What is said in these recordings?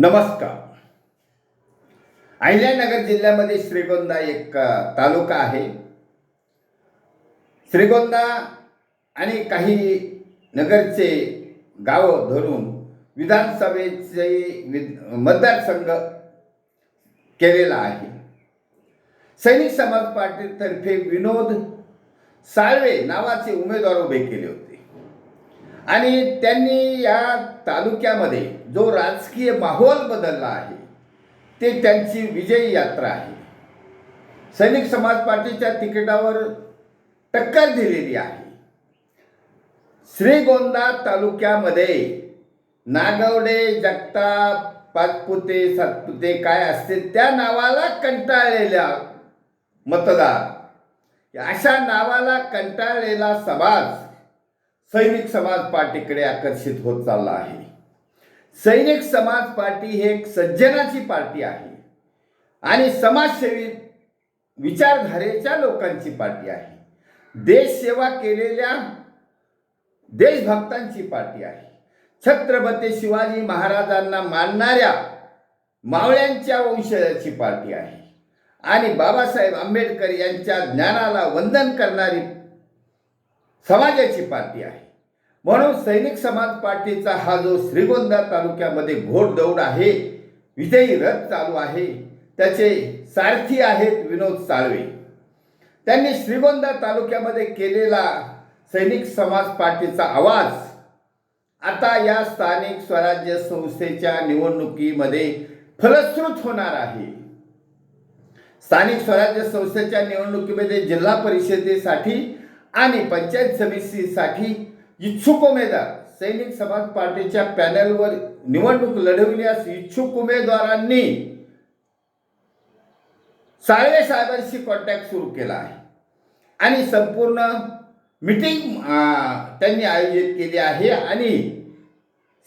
नमस्कार. अहिल्यानगर जिल्ह्यामध्ये श्रीगोंदा एक तालुका आहे. श्रीगोंदा आणि काही नगरचे गावं धरून विधानसभेचे विद मतदारसंघ केलेला आहे. सैनिक समाज पार्टीतर्फे विनोद साळवे नावाचे उमेदवार उभे केले होते. आणि त्यांनी या तालुक्यामध्ये जो राजकीय माहोल बदलला आहे ते त्यांची विजयी यात्रा आहे. सैनिक समाज पार्टीच्या तिकिटावर टक्कर दिलेली आहे. श्रीगोंदा तालुक्यामध्ये नागवडे जगताप पाचपुते सातपुते काय असतील त्या नावाला कंटाळलेल्या मतदार अशा नावाला कंटाळलेला समाज सैनिक समाज पार्टीकडे आकर्षित होत चालला आहे. सैनिक समाज पार्टी हे एक सज्जनाची पार्टी आहे. आणि समाजसेवी विचारधारेच्या लोकांची पार्टी आहे. देशसेवा केलेल्या देशभक्तांची पार्टी आहे. छत्रपती शिवाजी महाराजांना मानणाऱ्या मावळ्यांच्या वंशजाची पार्टी आहे. आणि बाबासाहेब आंबेडकर यांच्या ज्ञानाला वंदन करणारी समाजाची पार्टी आहे. म्हणून सैनिक समाज पार्टीचा हा जो श्रीगोंदा तालुक्यामध्ये घोडदौड आहे विजयी रथ चालू आहे त्याचे सारथी आहेत विनोद साळवे. त्यांनी श्रीगोंदा तालुक्यामध्ये केलेला सैनिक समाज पार्टीचा आवाज आता या स्थानिक स्वराज्य संस्थेच्या निवडणुकीमध्ये फलश्रुत होणार आहे. स्थानिक स्वराज्य संस्थेच्या निवडणुकीमध्ये जिल्हा परिषदेसाठी आणि पंचायत समितीसाठी इच्छुक उमेदवार. सैनिक समाज पार्टीच्या पॅनलवर निवडणूक लढविण्यास इच्छुक उमेदवारांनी साळवे साहेबांशी कॉन्टॅक्ट सुरू केला आहे. आणि संपूर्ण मिटिंग त्यांनी आयोजित केली आहे. आणि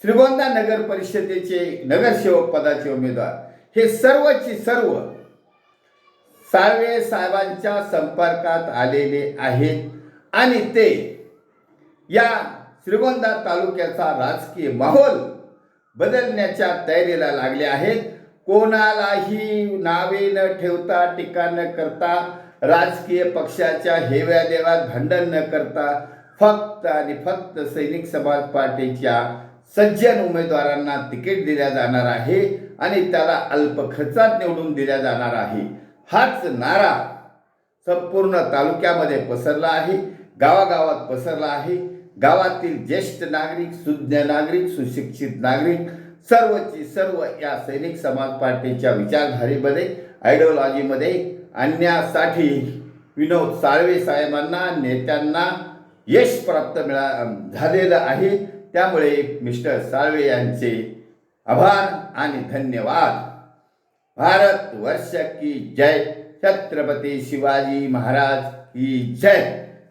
श्रीगोंदा नगर परिषदेचे नगरसेवक पदाचे उमेदवार. हे सर्वची सर्व साळवे साहेबांच्या संपर्कात आलेले आहेत. आणि ते या श्रीगोंदा तालुक्याचा राजकीय माहोल बदलण्याच्या तयारीला लागले आहेत. कोणालाही नावे न ठेवता टीका न करता राजकीय पक्षाच्या हेव्या देवात भांडण न करता फक्त आणि फक्त सैनिक समाज पार्टीच्या सज्जन उमेदवारांना तिकीट दिल्या जाणार आहे आणि त्याला अल्प खर्चात निवडून दिल्या जाणार आहे. हाच नारा संपूर्ण तालुक्यामध्ये पसरला आहे. गावागावात पसरला आहे. गावातील ज्येष्ठ नागरिक सुज्ञ नागरिक सुशिक्षित नागरिक सर्वची सर्व या सैनिक समाज पार्टीच्या विचारधारेमध्ये आयडिओलॉजीमध्ये आणण्यासाठी विनोद साळवे साहेबांना नेत्यांना यश प्राप्त मिळा झालेलं आहे. त्यामुळे मिस्टर साळवे यांचे आभार आणि धन्यवाद. भारत वर्ष की जय. छत्रपती शिवाजी महाराज की जय.